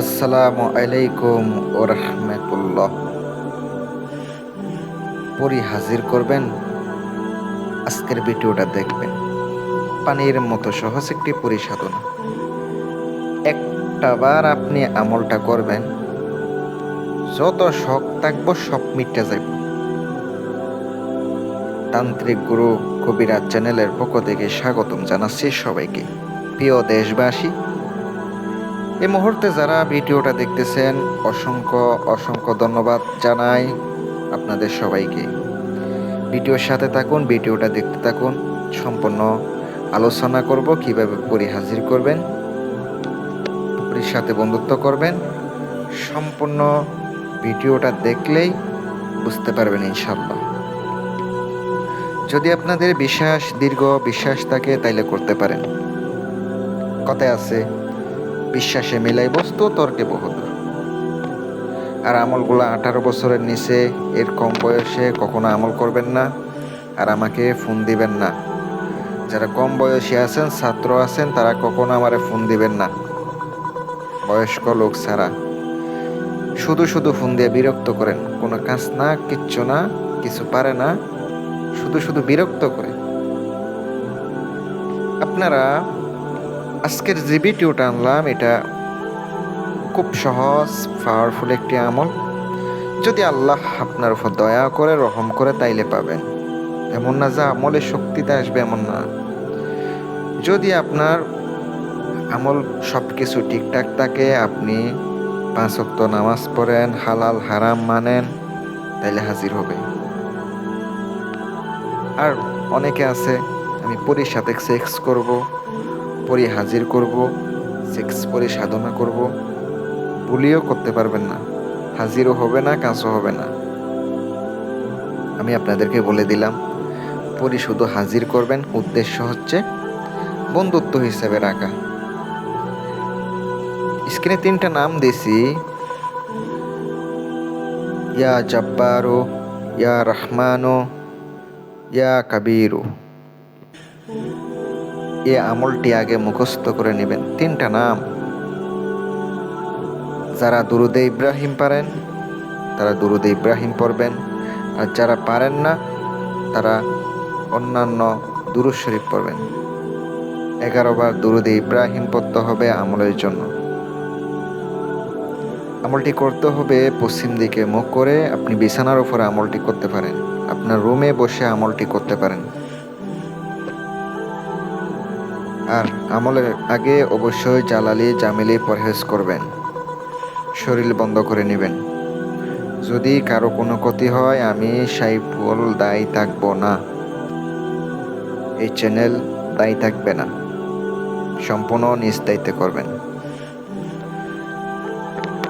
আসসালামু আলাইকুম ও রহমতুল্লাহ। পরি হাজির করবেন। আজকের ভিডিওটা দেখবেন। পানির মতো সহজ একটি পরিসাধনা। একটা বার আপনি আমলটা করবেন, যত শখ থাকব সব মিটে যাইব। তান্ত্রিক গুরু কবিরাজ চ্যানেলের পক্ষ থেকে স্বাগতম জানাচ্ছি সবাইকে। প্রিয় দেশবাসী এই মুহূর্তে যারা ভিডিওটা দেখতেছেন, অসংখ্য অসংখ্য ধন্যবাদ জানাই আপনাদের সবাইকে। ভিডিওর সাথে থাকুন, ভিডিওটা দেখতে থাকুন, সম্পূর্ণ আলোচনা করব, কীভাবে পরি হাজির করবেন, পরির সাথে বন্ধুত্ব করবেন, সম্পূর্ণ ভিডিওটা দেখলেই বুঝতে পারবেন ইনশাল্লাহ যদি আপনাদের বিশ্বাস, দীর্ঘ বিশ্বাস থাকে, তাইলে করতে পারেন। কথায় আছে বিশ্বাসে মিলাই বস্তু, তর্কে বহুদূর আর আমলগুলো আঠারো বছরের নিচে, এর কম বয়সে কখনো আমল করবেন না, আর আমাকে ফোন দিবেন না। যারা কম বয়সী আছেন, ছাত্র আছেন, তারা কখনো আমারে ফোন দিবেন না। বয়স্ক লোক ছাড়া। শুধু শুধু ফোন দিয়ে বিরক্ত করেন। কোনো কাজ না, কিচ্ছু না, কিছু পারে না। শুধু শুধু বিরক্ত করে। আপনারা আজকের যে ভিডিওটা আনলাম, এটা খুব সহজ পাওয়ারফুল একটি আমল। যদি আল্লাহ আপনার উপর দয়া করে, রহম করে, তাইলে পাবেন। এমন না যে আমলের শক্তিতে আসবে, এমন না। যদি আপনার আমল সব কিছু ঠিকঠাক থাকে, আপনি পাঁচ অক্ত নামাজ পড়েন, হালাল, হারাম মানেন, তাইলে হাজির হবে আর অনেকে আছে, আমি পরির সাথে সেক্স করব। পরি হাজির করব, সেক্স পরে সাধনা করব। ভুলিও করতে পারবেন না। হাজিরও হবে না কাজও হবে না। আমি আপনাদেরকে বলে দিলাম, পরি শুধু হাজির করবেন, উদ্দেশ্য হচ্ছে বন্ধুত্ব হিসেবে রাখা। স্ক্রিনে তিনটা নাম দিছি ইয়া জব্বারো, ইয়া রহমানো, ইয়া কাবিরু। এ আমলটি আগে মুখস্থ করে নেবেন। তিনটা নাম। যারা দুরুদে ইব্রাহিম পারেন, তারা দুরুদে ইব্রাহিম পড়বেন। আর যারা পারেন না, তারা অন্যান্য দুরুদ শরীফ পড়বেন। এগারো বার দুরুদে ইব্রাহিম পড়তে হবে আমলের জন্য। আমলটি করতে হবে পশ্চিম দিকে মুখ করে। আপনি বিছানার উপরে আমলটি করতে পারেন। আপনার রুমে বসে আমলটি করতে পারেন। আর আমলের আগে অবশ্যই জালালি জামিলি পরহেজ করবেন। শরীর বন্ধ করে নেবেন। যদি কারও কোনো ক্ষতি হয়, আমি সাইফুল দায়ী থাকব না। এই চ্যানেল দায়ী থাকবে না। সম্পূর্ণ নিজ দায়িত্বে করবেন।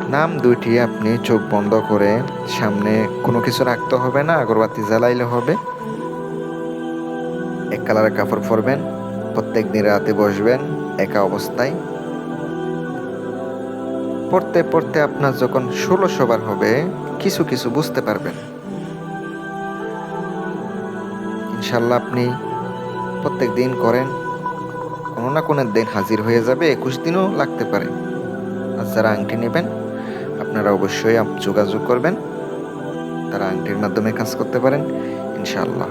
নাম দুইটি আপনি চোখ বন্ধ করে সামনে কোনো কিছু রাখতে হবে না, আগরবাতি জ্বালাইলে হবে। এক কালারের কাপড় পরবেন। প্রত্যেক দিন রাতে বসবেন একা অবস্থায়। পড়তে পড়তে আপনার যখন ষোলো সবার হবে, কিছু কিছু বুঝতে পারবেন। ইনশাল্লাহ আপনি প্রত্যেক দিন করেন, কোনো না কোনো দিন হাজির হয়ে যাবে, একুশ দিনও লাগতে পারে। আর যারা আংটি নেবেন, আপনারা অবশ্যই যোগাযোগ করবেন, তারা আংটির মাধ্যমে কাজ করতে পারেন ইনশাল্লাহ